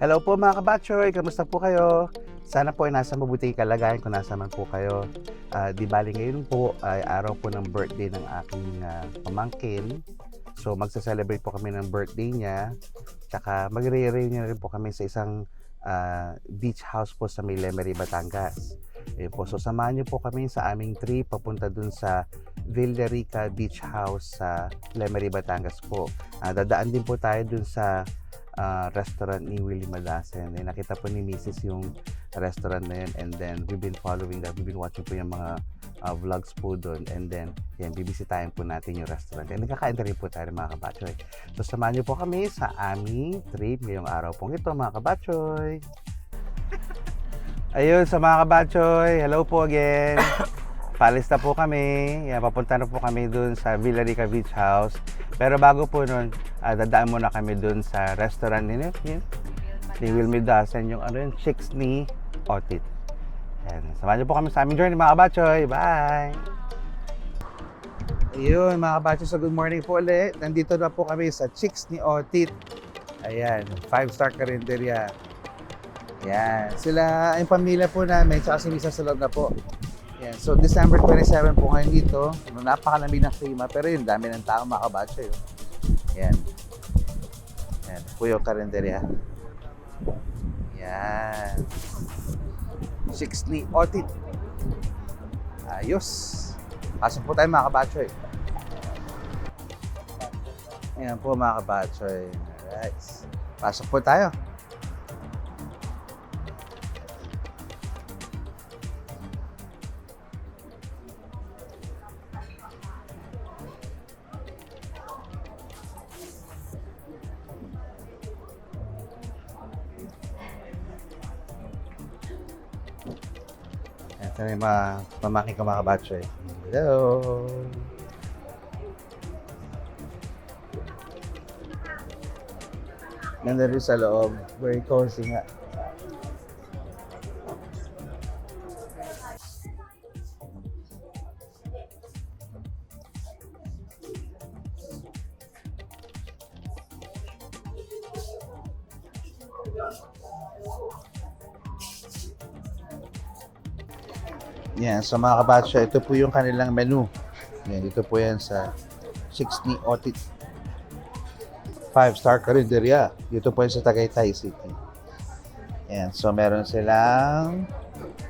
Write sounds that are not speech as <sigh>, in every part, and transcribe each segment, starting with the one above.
Hello po mga kabatchoy, kamusta po kayo? Sana po ay nasa mabuting kalagayan kung nasa man po kayo. Ah, di bali ngayon po ay araw po ng birthday ng aking ah, pamangkin. So magsa-celebrate po kami ng birthday niya. Tsaka magre-reunion rin po kami sa isang ah, beach house po sa may Lemery, Batangas. Ayun po. So samahan niyo po kami sa aming trip papunta dun sa Villarica Beach House sa Lemery, Batangas po. Ah, dadaan din po tayo dun sa ah, restaurant ni Willie Madasen. Eh, nakita po ni Mrs. yung restaurant na yun and then we've been following that. We've been watching po yung mga ah, vlogs po doon and then yan, bibisitahin po natin yung restaurant. And nagkakain rin po tayo mga kabatchoy. So samahan niyo po kami sa aming trip ngayong araw pong ito mga kabatchoy. Ayun, sa mga kabatchoy, hello po again. Palis na po kami. Yan, papunta na po kami dun sa Villarica Beach House. Pero bago po nun, ah, dadaan muna kami dun sa restaurant ni, ni, ni Wilmy Dasen, yung ano yung chicks ni Otit. Yan. Samahan niyo po kami sa aming journey mga kabatchoy. Bye! Ayun mga kabatchoy, so good morning po ulit. Nandito na po kami sa chicks ni Otit. Ayan, five star karinderya. Yan. Sila, yung pamilya po namin, tsaka si Misa sa loob na po. Yan. So, December 27 po ngayon dito. Napakalamig ng klima. Pero yun, dami ng tao makabatsa yun. Yan. Yan. Po yung karinderya. Yan. Six ni Otit. Ayos. Pasok po tayo mga kabatsoy. Yan po mga kabatsoy. Alright. Pasok po tayo. Na yung mga pamangkin ko mga kabatsoy. Hello! Ganda rin sa loob. Very cozy nga. Yan, so mga kabatsa, ito po yung kanilang menu. Yan, dito po yan sa 60 Otit. 5-star Carinderia. Dito po yan sa Tagaytay City. Yan, so meron silang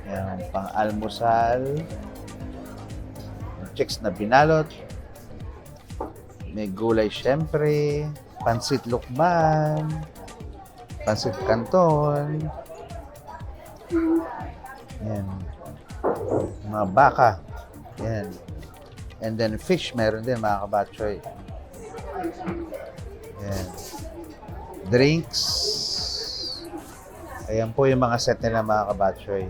yan, pang-almusal, chicks na binalot, may gulay syempre, pansit lukban, pansit kanton, yan, mga baka. Yan. And then fish meron din mga kabatchoy. Yan. Drinks. Ayan po yung mga set nila mga kabatchoy.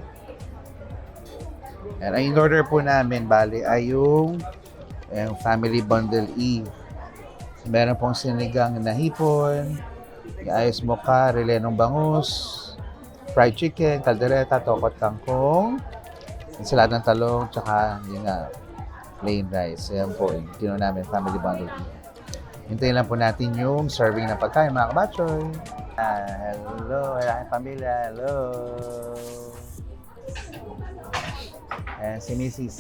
And ang in-order po namin, bali, ay yung, yung Family Bundle E. Meron pong sinigang na hipon, ayos mocha, relenong bangus, fried chicken, kaldereta, tokot kangkong, ensalada ng talong, tsaka yun nga, plain rice. Ayan po, yung tino namin, family bundle. Hintayin lang po natin yung serving na pagkain, mga kabatchoy. Ah, hello, aking pamilya, hello. Ayan, si Mrs.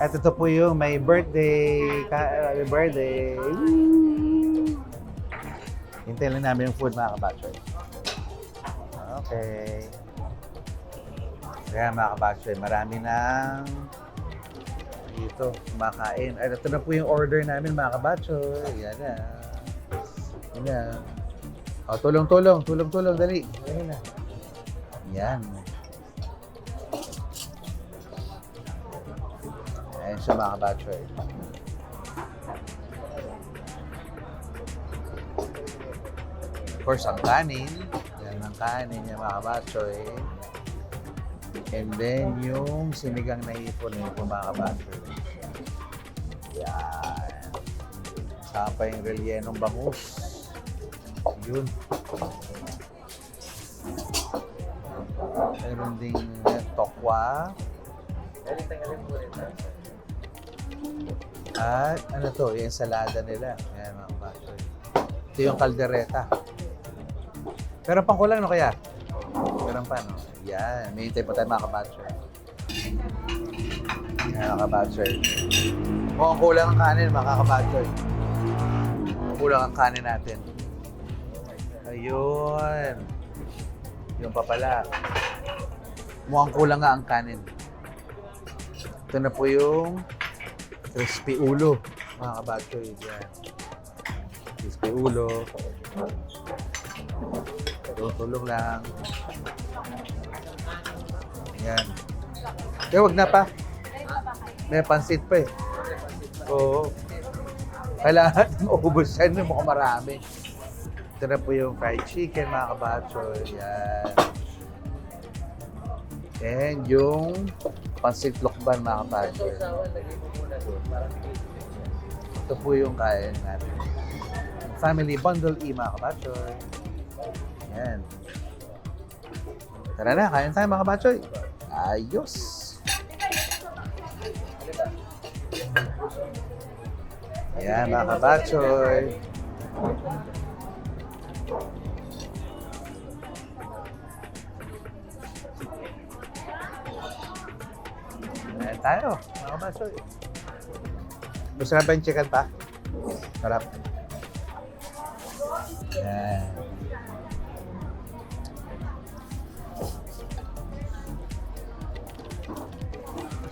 At ito po yung may birthday. Happy birthday. Woo! Hintayin lang namin yung food, mga kabatchoy. Okay. Kaya mga kabatchoy, marami nang dito kumakain. Ay, ito na po yung order namin mga kabatchoy. Yan na. Yan na. O, tulong, tulong. Tulong, tulong. Dali. Yan na. Yan. Ayan siya mga kabatchoy. Of course, ang kanin. Yan ang kanin niya mga kabatchoy. And then, yung sinigang na ipon na yung mga kabatchoy. Yan. Saka pa yung relyenong bangus. Yun. Meron ding eh, tokwa. At ano to, yung ensalada nila. Yan mga kabatchoy. Ito yung kaldereta. Pero pang kulang, no kaya? Meron pa, no? Yan. May hintay pa tayo mga kabatcher. Yan, mga kabatcher. Mukhang kulang ang kanin, mga kabatcher. Kulang ang kanin natin. Ayun. Yung pa pala. Mukhang kulang nga ang kanin. Ito na po yung crispy ulo, mga kabatchoy. Yan. Crispy ulo. Tulong lang. Yan. Eh, wag na pa. May pansit pa eh. Oo. Kailangan <laughs> maubos yan. Mukhang marami. Ito na po yung fried chicken, mga kabatchoy. Yan. And yung pansit lokban, mga kabatchoy. Ito po yung kain natin. Family Bundle E, mga kabatchoy. Yan. Tara na, kain tayo mga kabatchoy. Ayos! Yan, mga kabatchoy. Kain tayo, mga kabatchoy. Gusto na ba yung chicken pa? Sarap. Yan.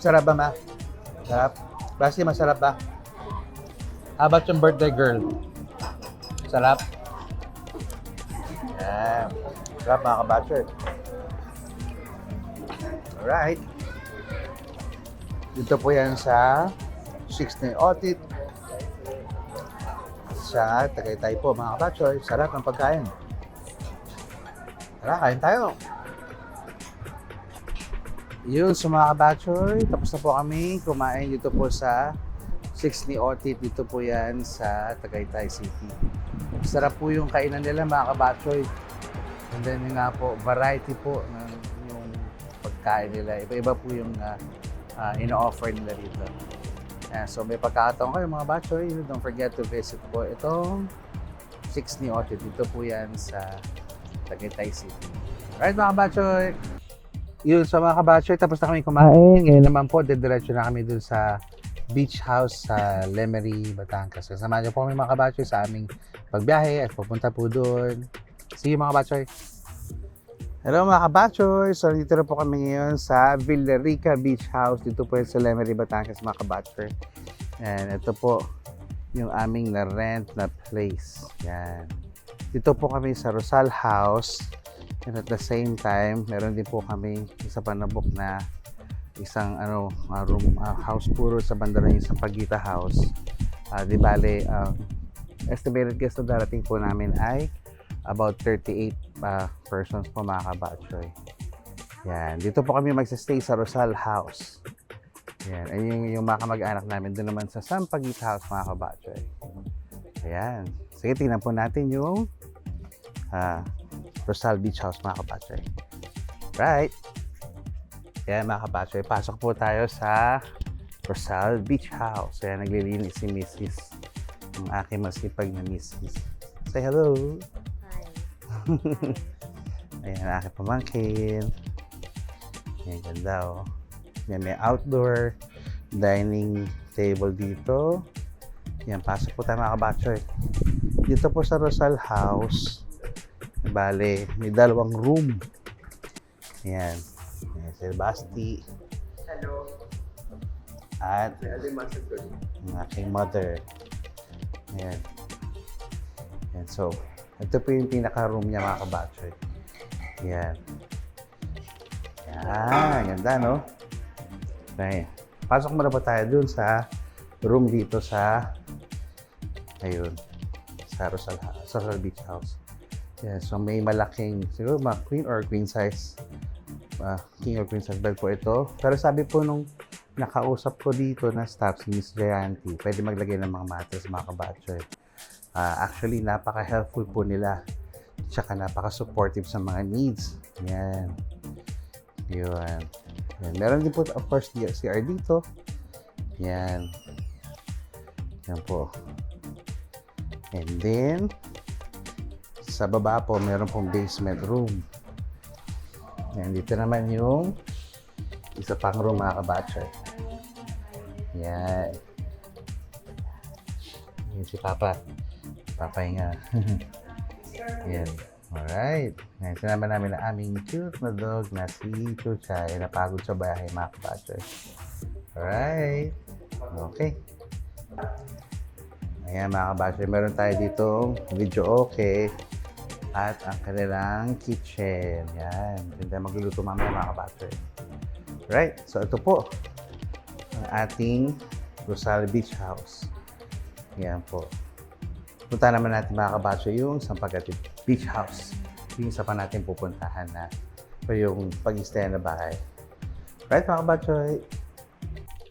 Sarap ba, ma? Sarap? Basti, masarap ba? How about yung birthday girl? Sarap? Yan. Sarap, mga kabatcher. Alright. Dito po yan sa 16 Otit. Sa Tagaytay po, mga kabatcher. Sarap ng pagkain. Tara, kain tayo. Yun, sa mga kabatchoy, tapos na po kami kumain dito po sa 6 ni Otit. Dito po yan sa Tagaytay City. Sarap po yung kainan nila mga kabatchoy. And then nga po, variety po ng yung pagkain nila. Iba-iba po yung uh, uh, ino-offer nila dito. Ayan, so may pagkakataon kayo mga batchoy, don't forget to visit po itong 6 ni Otit. Dito po yan sa Tagaytay City. Alright mga batchoy! Yun sa mga kabatchoy, tapos na kami kumain. Ngayon naman po, didiretso na kami dun sa beach house sa Lemery, Batangas. Kasama niyo po kami mga kabatchoy sa aming pagbiyahe at pupunta po dun. See you mga kabatchoy! Hello mga kabatchoy! So dito na po kami ngayon sa Villarica Beach House. Dito po sa Lemery, Batangas mga kabatchoy. And ito po yung aming na-rent na place. Yan. Dito po kami sa Rosal House. And at the same time, meron din po kami isa pa na book na isang ano uh, room uh, house puro sa banda ng isang Pagita House. Uh, di bale, um, estimated guest na darating po namin ay about 38 uh, persons po mga kabatchoy. Yan. Dito po kami magsistay sa Rosal House. Yan. Ay yung, yung mga kamag-anak namin doon naman sa Sampaguita House mga kabatchoy. Ayan. Sige, tingnan po natin yung ah, Rosal Beach House mga kapatsoy. Right. Kaya mga kapatsoy, pasok po tayo sa Rosal Beach House. Kaya naglilinis si Mrs. Ang aking masipag na Mrs. Say hello. <laughs> Ayan, ang aking pamangkin. Ayan, ganda oh. Yan, may outdoor dining table dito. Yan, pasok po tayo mga kabatsoy. Dito po sa Rosal House, Bale, may dalawang room. Ayan. Ayan si Basti. Hello. At ang aking mother. Ayan. Ayan. So, ito po yung pinaka-room niya mga kabatchoy. Ayan. Ayan. Ganda, no? Okay. Pasok muna po tayo dun sa room dito sa ayun sa Rosal, sa Rosal Beach House. Yeah, so may malaking, siguro mga queen or queen size, uh, king or queen size bed po ito. Pero sabi po nung nakausap ko dito na staff si Miss Jayanti, pwede maglagay ng mga mattress mga kabatchoy. Ah, actually, napaka-helpful po nila. Tsaka napaka-supportive sa mga needs. Yan. Yun. Yan. Meron din po, of course, CR dito. Yan. Yan po. And then, Sa baba po, meron pong basement room. Yan, dito naman yung isa pang room mga kabatcher. Yan. Yan si Papa. Papahinga. <laughs> Yan. Alright. Yan, sinama namin ang aming cute na dog na si Chuchay. Napagod sa bahay mga kabatcher. Alright. Okay. Ayan mga kabatcher, meron tayo dito video okay at ang kanilang kitchen. Yan. Tayo magluluto mamaya mga kabatcher. Right. So ito po ang ating Rosal Beach House. Yan po. Punta naman natin mga kabatcher yung Sampagati Beach House. Yung isa pa natin pupuntahan na o yung pag-stay na bahay. Right mga kabatcher?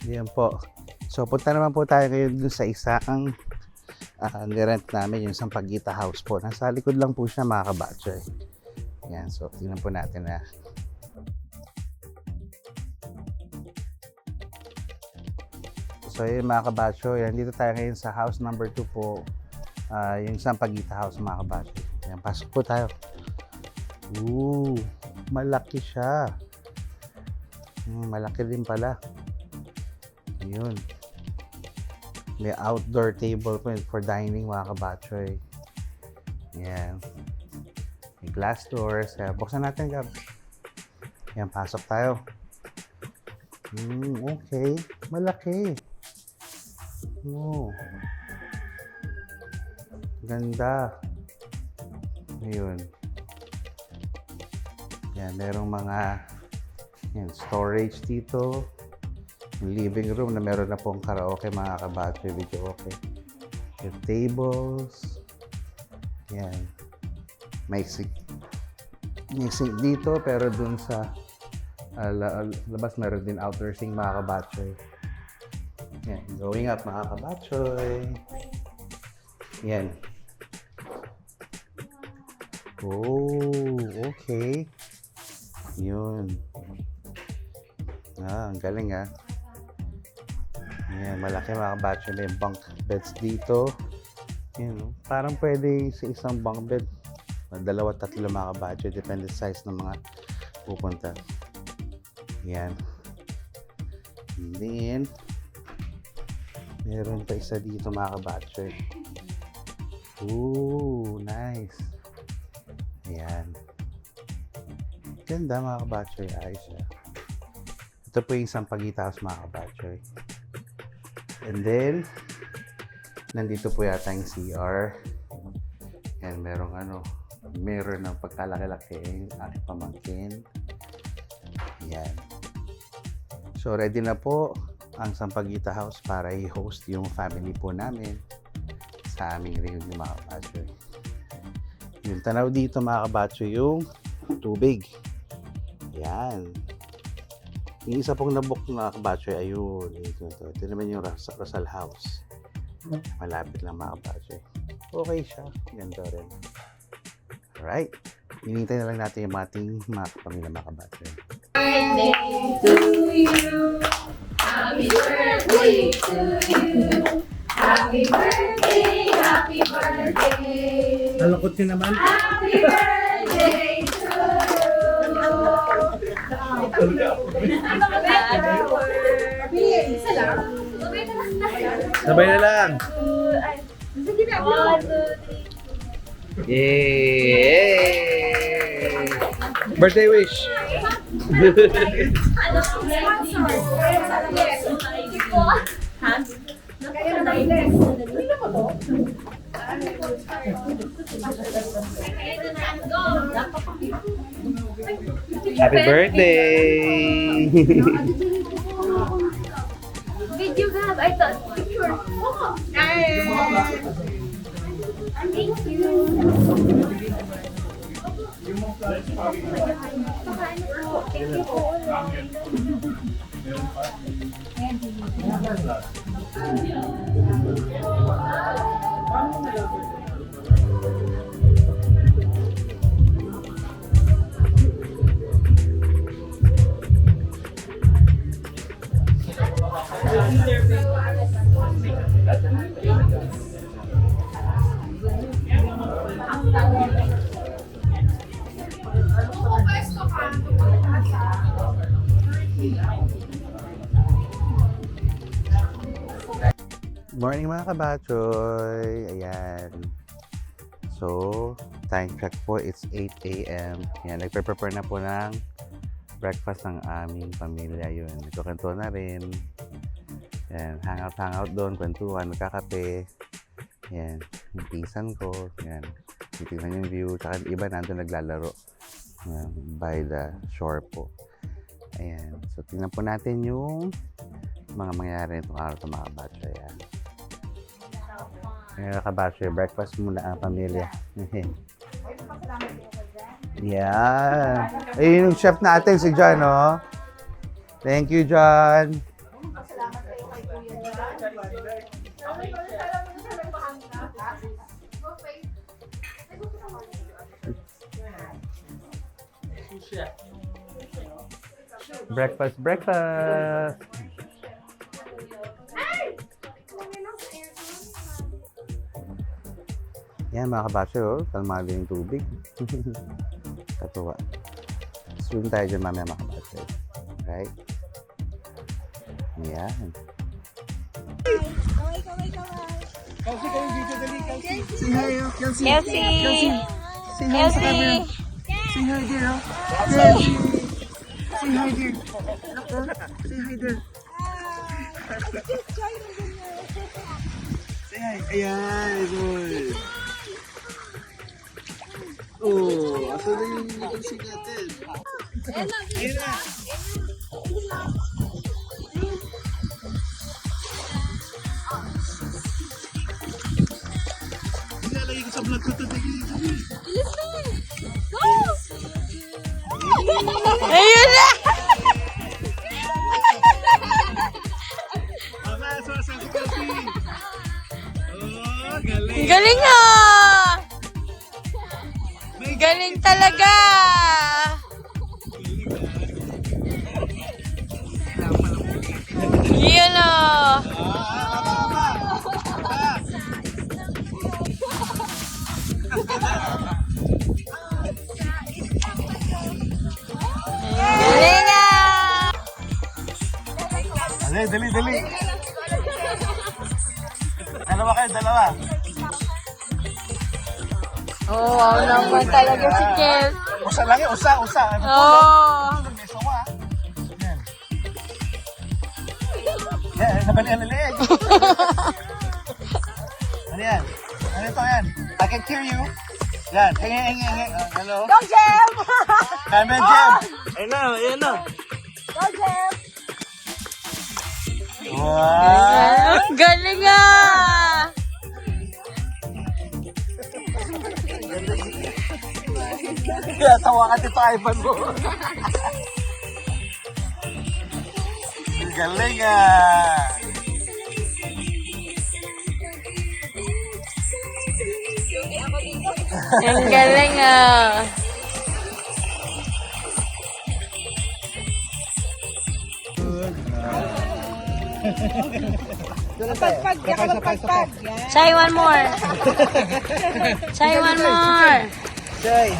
Yan po. So punta naman po tayo ngayon sa isang uh, nirent namin yung Sampaguita House po. Nasa likod lang po siya mga kabatcher. Yan, so tingnan po natin na So yun mga kabatcho, yan dito tayo ngayon sa house number 2 po. Ah, yung Sampaguita House mga kabatcho. Yan, pasok po tayo. Ooh, malaki siya. Hmm, malaki din pala. Ayun. May outdoor table po for dining mga kabatchoy. Yan. May glass doors. Kaya buksan natin, Gab. Yan, pasok tayo. Hmm, okay. Malaki. Oh. Ganda. Ayun. Yan, merong mga yan, storage dito. Living room na meron na pong karaoke, mga kabatse, video okay. Yung tables. Yan. May sink. May sink dito, pero dun sa la- labas meron din outdoor sink, mga kabatse. Yan. Going up, mga kabatchoy. Yan. Oh, okay. Yun. Ah, ang galing ah. Yan, malaki mga kabatchoy. May bunk beds dito. Yan, oh. Parang pwede sa isang bunk bed. Dalawa, tatlo mga kabatchoy. Depende sa size ng mga pupunta. Yan. And then, meron pa isa dito mga kabatchoy. Ooh, nice. Ayan. Ganda mga kabatchoy. Ayos siya. Ito po yung isang pagitas mga kabatchoy. And then, nandito po yata yung CR. Yan, merong ano, mirror ng pagkalaki-laki yung aking pamangkin. Yan. So, ready na po ang Sampaguita House para i-host yung family po namin sa aming reunion mga kabatchoy. Yung tanaw dito mga kabatchoy yung tubig. Yan. Yung isa pong nabook mga kabatchoy, ayun. Ito, ito. Ito naman yung Ras- Rosal House. Malapit lang mga kabatchoy. Okay siya. Ganda rin. Alright. Hinintay na lang natin yung ating mga kapamilya mga kabatchoy. birthday to you. Happy birthday to you. Happy birthday, happy birthday. Nalungkot ka naman? Happy birthday. Isa lang. Sabay na lang. Sabay na lang. Sige na. One, two, three. Yay! Birthday wish! Sponsor? <laughs> Happy birthday! Did you have? I thought picture. Oh, Thank you. Thank you po. Thank you. Morning mga kabachoy! Ayan. So, time check po, it's 8 a.m. Ayan, nagpe-prepare na po ng breakfast ng aming pamilya yun. Nagkakanto na rin. Yan, hangout, hangout doon, kwentuhan, magkakape. Yan, yung pinsan ko. Yan, titignan yung view. Tsaka iba nandun naglalaro. Yan, by the shore po. Ayan, so tingnan po natin yung mga mangyayari itong araw ng mga kabatcho. Ayan. Mga kabatcho, breakfast muna ang pamilya. <laughs> yeah. Ayun yung chef natin, si John, oh. Thank you, John. Breakfast, breakfast. Yan mga kabatcho, oh. kalmado yung tubig. Katuwa. Swim tayo dyan mamaya mga kabatcho. Right? Yan. Elsie! Elsie! Ayan, good. Oh, asa na yung music natin? Ayun na. Nilalagay ko sa vlog ko ito. Ayun na! Mama, Dali, dali, dali. Dalawa kayo, dalawa. Oh, wow naman talaga si Kel. Usa lang yun, usa, usa. Oh! May sawa. Yan. Yan, nabalian na leeg. <laughs> ano yan? Ano ito yan? I can hear you. Yan, hingi, hingi, hingi. Ah, hello? Go, Jem! Kami, Jem. Ayun na, ayun na. Go, Jem! Wow. Galing ah! Kaya tawa ka dito, Ivan mo. Galing ah. Ang galing ah! Try one more. <laughs> Try one more. Jay.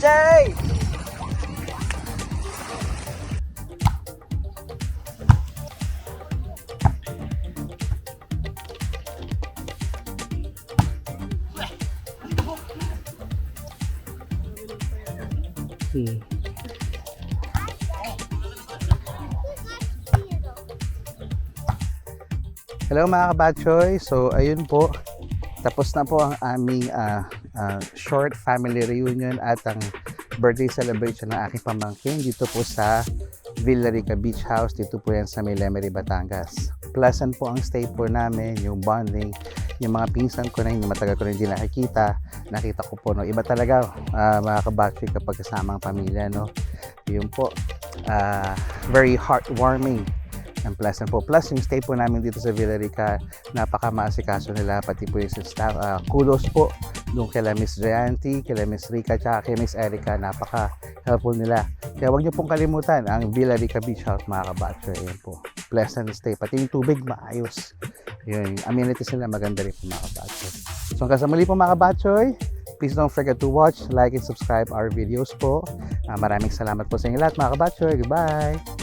Jay! Hello mga kabatchoy. So ayun po, tapos na po ang aming ah, ah, short family reunion at ang birthday celebration ng aking pamangkin dito po sa Villa Rica Beach House. Dito po yan sa May Lemery, Batangas. Pleasant po ang stay po namin, yung bonding, yung mga pinsan ko na yung matagal ko na hindi nakikita. Nakita ko po, no, iba talaga ah, mga kabatchoy kapag kasama ang pamilya. No? Yun po, ah, very heartwarming and pleasant po. Plus, yung stay po namin dito sa Villarica, napaka-maasikaso nila, pati po yung staff. Ah, kudos po doon kila Miss Jayanti, kila Miss Rica, tsaka kay Miss Erica, napaka-helpful nila. Kaya huwag niyo pong kalimutan ang Villarica Beach House, mga kabatcho. Ayan po. Pleasant stay. Pati yung tubig, maayos. Yun, amenities nila maganda rin po, mga kabatcho. So hanggang sa muli po, mga kabatchoy, Please don't forget to watch, like, and subscribe our videos po. Ah, maraming salamat po sa inyo lahat mga kabatchoy. Goodbye!